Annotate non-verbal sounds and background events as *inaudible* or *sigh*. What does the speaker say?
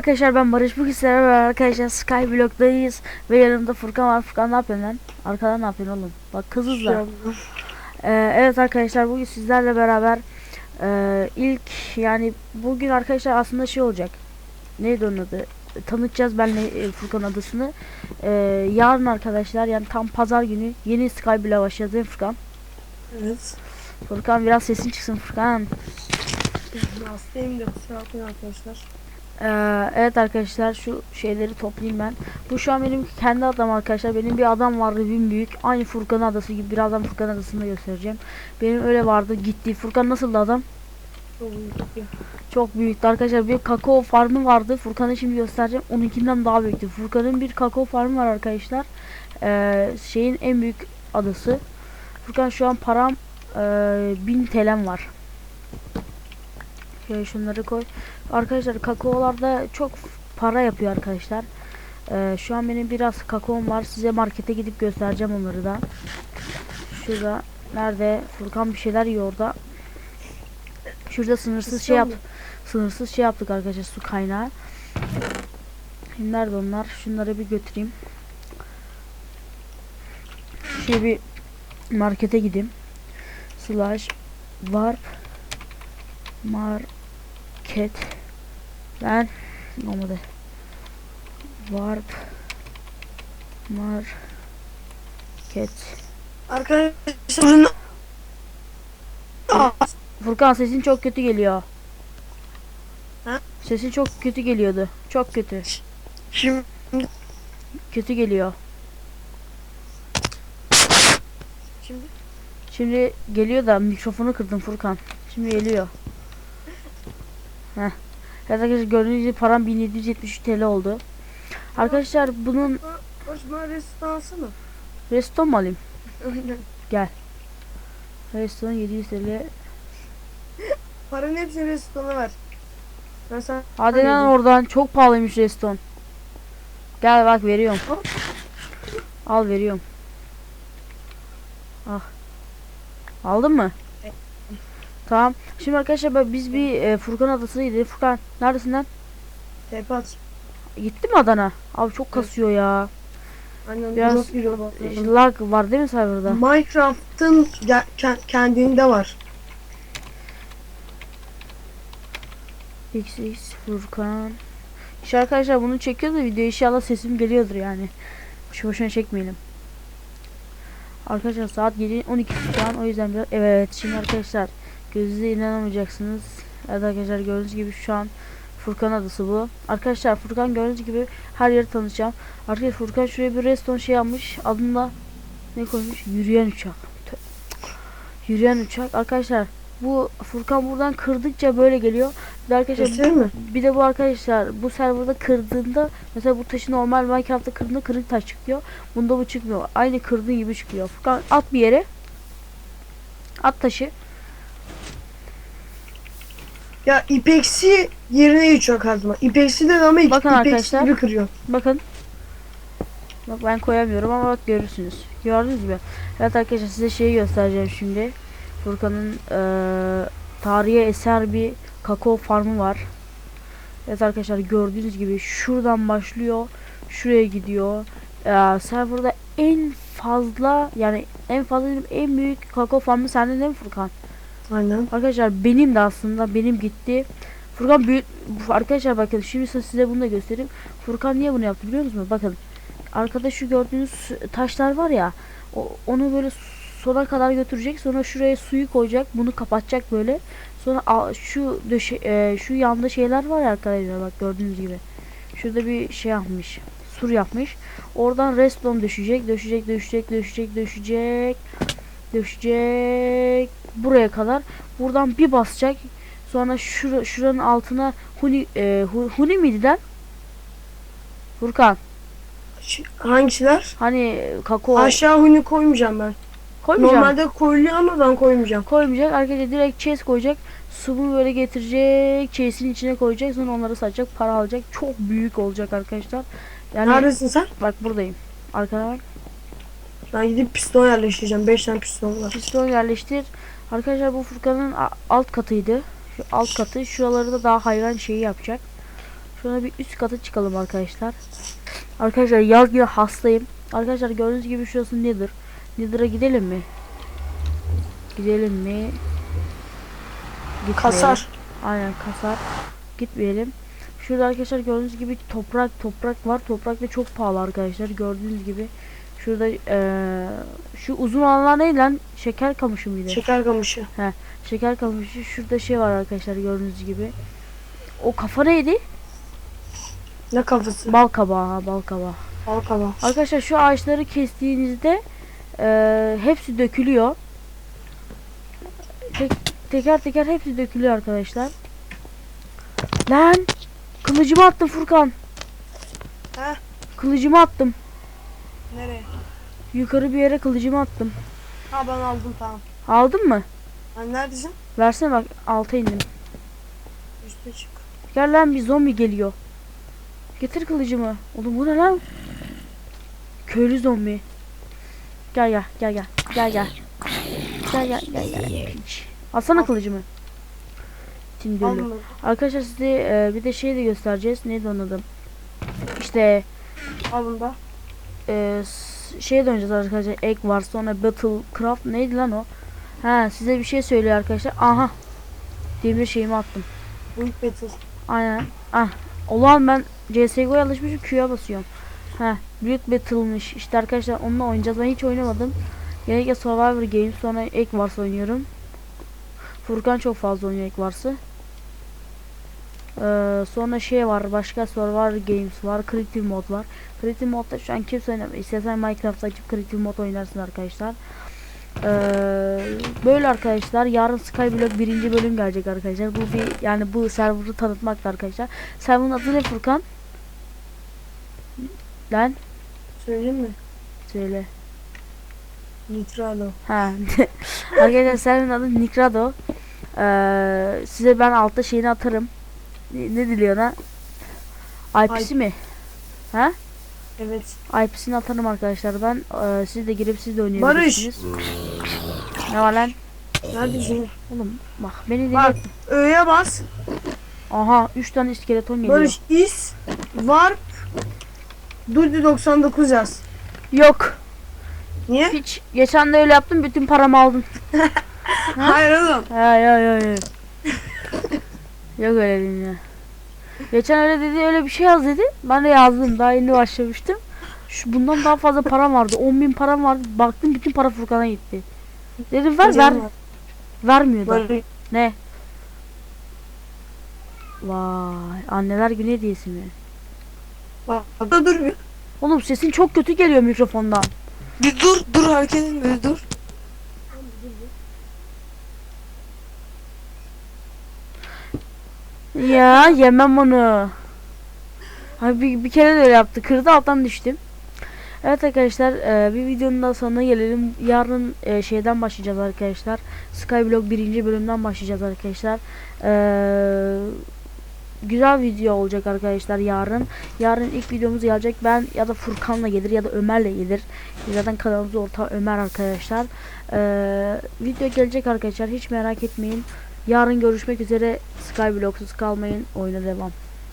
arkadaşlar ben Barış bugün sizlerle arkadaşlar Skyblock'tayız ve yanımda Furkan var. Furkan ne yapıyorsun lan? Arkadan ne yapıyorsun oğlum? Bak kız hızla. Ee, evet arkadaşlar bugün sizlerle beraber e, ilk yani bugün arkadaşlar aslında şey olacak. Neydi onun adı? Tanıtacağız benle e, Furkan adısını. Ee, yarın arkadaşlar yani tam pazar günü yeni Skyblock'a başlayacağız değil mi Furkan? Evet. Furkan biraz sesin çıksın Furkan. Hastayım da kusura bakmayın arkadaşlar. Ee, evet arkadaşlar şu şeyleri toplayayım ben. Bu şu an benim kendi adam arkadaşlar. Benim bir adam vardı bin büyük. Aynı Furkan adası gibi. Birazdan Furkan adasını da göstereceğim. Benim öyle vardı gitti. Furkan nasıldı adam? Çok çok iyi. Çok büyüktü arkadaşlar. Bir kakao farmı vardı. Furkan'ı şimdi göstereceğim. Onunkinden daha büyüktü. Furkan'ın bir kakao farmı var arkadaşlar. Ee, şeyin en büyük adası. Furkan şu an param e, 1000 TL'm var. Şöyle şunları koy. Arkadaşlar kakaolarda çok para yapıyor arkadaşlar. Ee, şu an benim biraz kakaom var. Size markete gidip göstereceğim onları da. Şurada nerede? Furkan bir şeyler yiyor orada. Şurada sınırsız şey yap. Sınırsız şey yaptık arkadaşlar su kaynağı. Şimdi nerede onlar? Şunları bir götüreyim. Şöyle bir markete gideyim. Slash warp market ben olmadı. Warp market Arkadaşlar Furkan sesin çok kötü geliyor. Ha? Sesin çok kötü geliyordu. Çok kötü. Şimdi Kötü geliyor. şimdi Şimdi geliyor da mikrofonu kırdım Furkan. Şimdi geliyor. Heh. Evet arkadaşlar gördüğünüz gibi param 1773 TL oldu. Arkadaşlar bunun Hoş bana resim alsana. reston mu alayım? Reston 700 TL. Paranın hepsini restorana ver. Ben sana Hadi lan oradan çok pahalıymış reston. Gel bak veriyorum. Al veriyorum. Ah. Aldın mı? Tamam. Şimdi arkadaşlar biz bir e, Furkan gidelim. Furkan neredesin lan? TP at. Gitti mi Adana? Abi çok kasıyor ya. Aynen Biraz- Lag var değil mi serverda? Minecraft'ın kendinde var. XX Furkan. İşte arkadaşlar bunu çekiyoruz da video inşallah sesim geliyordur yani. Boşu boşuna çekmeyelim. Arkadaşlar saat gece 12 şu an o yüzden biraz evet şimdi arkadaşlar gözünüze inanamayacaksınız. Evet arkadaşlar gördüğünüz gibi şu an Furkan adası bu. Arkadaşlar Furkan gördüğünüz gibi her yeri tanıtacağım. Arkadaşlar Furkan şuraya bir reston şey yapmış. Adında ne koymuş? Yürüyen uçak. Tö- Yürüyen uçak. Arkadaşlar bu Furkan buradan kırdıkça böyle geliyor. Bir de arkadaşlar Göstereyim mi? bir de bu arkadaşlar bu serverda kırdığında mesela bu taşı normal Minecraft'ta kırdığında kırık taş çıkıyor. Bunda bu çıkmıyor. Aynı kırdığın gibi çıkıyor. Furkan at bir yere. At taşı. Ya ipeksi yerine uçak kazma. İpeksi de ama Bakın ipeksi arkadaşlar. gibi kırıyor. Bakın. Bak ben koyamıyorum ama bak görürsünüz. Gördünüz mü? Evet arkadaşlar size şeyi göstereceğim şimdi. Furkan'ın eee tarihe eser bir kakao farmı var. Evet arkadaşlar gördüğünüz gibi şuradan başlıyor. Şuraya gidiyor. Eee serverda en fazla yani en fazla en büyük kakao farmı sende değil mi Furkan? Aynen. Arkadaşlar benim de aslında benim gitti. Furkan büyük arkadaşlar bakın şimdi size bunu da göstereyim. Furkan niye bunu yaptı biliyor musunuz? Bakın arkada şu gördüğünüz taşlar var ya o, onu böyle sona kadar götürecek sonra şuraya suyu koyacak bunu kapatacak böyle sonra a- şu döşe, e, şu yanda şeyler var ya arkadaşlar bak gördüğünüz gibi şurada bir şey yapmış sur yapmış oradan reston düşecek düşecek düşecek düşecek düşecek düşecek buraya kadar. Buradan bir basacak. Sonra şura, şuranın altına huni e, hu- huni miydi lan? Furkan. Hangisiler? hani kakao. Aşağı huni koymayacağım ben. koymayacağım Normalde koyuluyor ama ben koymayacağım. koymayacak. Arkadaşlar direkt chest koyacak. Su böyle getirecek. Chase'in içine koyacak. Sonra onları satacak. Para alacak. Çok büyük olacak arkadaşlar. Yani Neredesin sen? bak buradayım. Arkana bak Ben gidip piston yerleştireceğim. 5 tane piston var. piston yerleştir arkadaşlar bu Furkan'ın alt katıydı şu alt katı şuraları da daha hayvan şeyi yapacak Şuna bir üst kata çıkalım arkadaşlar. Arkadaşlar yaz gibi hastayım. Arkadaşlar gördüğünüz gibi şurası nedir? Nether'a gidelim mi? Gidelim mi? Gitmeyelim. Kasar. Aynen kasar. Gitmeyelim. Şurada arkadaşlar gördüğünüz gibi toprak toprak var. Toprak da çok pahalı arkadaşlar. Gördüğünüz gibi. Şurada eee, şu uzun alanlar ne lan? Şeker kamışı mıydı? Şeker kamışı. Şeker kamışı. Şurada şey var arkadaşlar gördüğünüz gibi. O kafa neydi? Ne kafası? Bal kabağı. ha, Bal kabağı. Bal kabağı. Arkadaşlar şu ağaçları kestiğinizde eee, hepsi dökülüyor. Tek, teker teker hepsi dökülüyor arkadaşlar. Lan kılıcımı attım Furkan. Heh. Kılıcımı attım. Nereye? Yukarı bir yere kılıcımı attım. Ha ben aldım tamam. Aldın mı? Hani neredesin? Versene bak alta indim. Üste çık. Gel lan bir zombi geliyor. Getir kılıcımı. Oğlum bu ne lan? Köylü zombi. Gel gel gel gel. Gel gel. Gel gel gel gel. Alsana Al. kılıcımı. Şimdi ölü. Aldım. Arkadaşlar size e, bir de şey de göstereceğiz. Neydi onun adı? İşte Al bunu da. E, şeye döneceğiz arkadaşlar. Egg var sonra Battlecraft neydi lan o? Ha size bir şey söylüyor arkadaşlar. Aha. Demir şeyimi attım. Büyük battle. Aynen. Ah. Olan ben CSGO'ya alışmışım Q'ya basıyorum. Heh. Büyük Battle'mış. İşte arkadaşlar onunla oynayacağız. Ben hiç oynamadım. Genellikle Survivor Games sonra Egg Wars oynuyorum. Furkan çok fazla oynuyor Egg Wars'ı. Ee, sonra şey var. Başka Survivor Games var. Creative Mod var. Creative Mod'da şu an kimse oynamıyor. İstersen Minecraft açıp Creative Mod oynarsın arkadaşlar. Ee, böyle arkadaşlar yarın Skyblock birinci bölüm gelecek arkadaşlar. Bu bir yani bu server'ı tanıtmaktı arkadaşlar. Server'ın adı ne Furkan? Lan Söyleyeyim mi? söyle. Nitrado. Ha. *laughs* arkadaşlar server'ın adı Nikrado. Ee, size ben altta şeyini atarım. Ne, ne diliyor ona? IP'si mi? Ha? Evet. IP'sini atarım arkadaşlar ben. Ee, siz de girip siz de Barış. oynayabilirsiniz. Ne var lan? Neredesin? Oğlum bak beni Bak. dinle. Ö'ye bas. Aha 3 tane iskeleton geliyor. Barış is warp Dudi 99 yaz. Yok. Niye? Hiç geçen de öyle yaptım bütün paramı aldın. *laughs* Hayır oğlum. Ha ya ya ya. Yok öyle ya. Geçen öyle dedi öyle bir şey yaz dedi. Ben de yazdım daha yeni başlamıştım. Şu bundan daha fazla param vardı. 10 bin param vardı. Baktım bütün para Furkan'a gitti. Dedim ver ver. Vermiyor da. Ne? Vay anneler günü hediyesi mi? Dur bir. Oğlum sesin çok kötü geliyor mikrofondan. Bir dur dur etme bir dur. Ya yemem onu. Ay bir, bir kere de öyle yaptı. Kırdı alttan düştüm. Evet arkadaşlar e, bir videonun daha sonuna gelelim. Yarın e, şeyden başlayacağız arkadaşlar. Skyblock birinci bölümden başlayacağız arkadaşlar. E, güzel video olacak arkadaşlar yarın. Yarın ilk videomuz gelecek. Ben ya da Furkan'la gelir ya da Ömer'le gelir. Zaten kanalımızda orta Ömer arkadaşlar. E, video gelecek arkadaşlar. Hiç merak etmeyin. Yarın görüşmek üzere. Skyblocksuz kalmayın. Oyuna devam.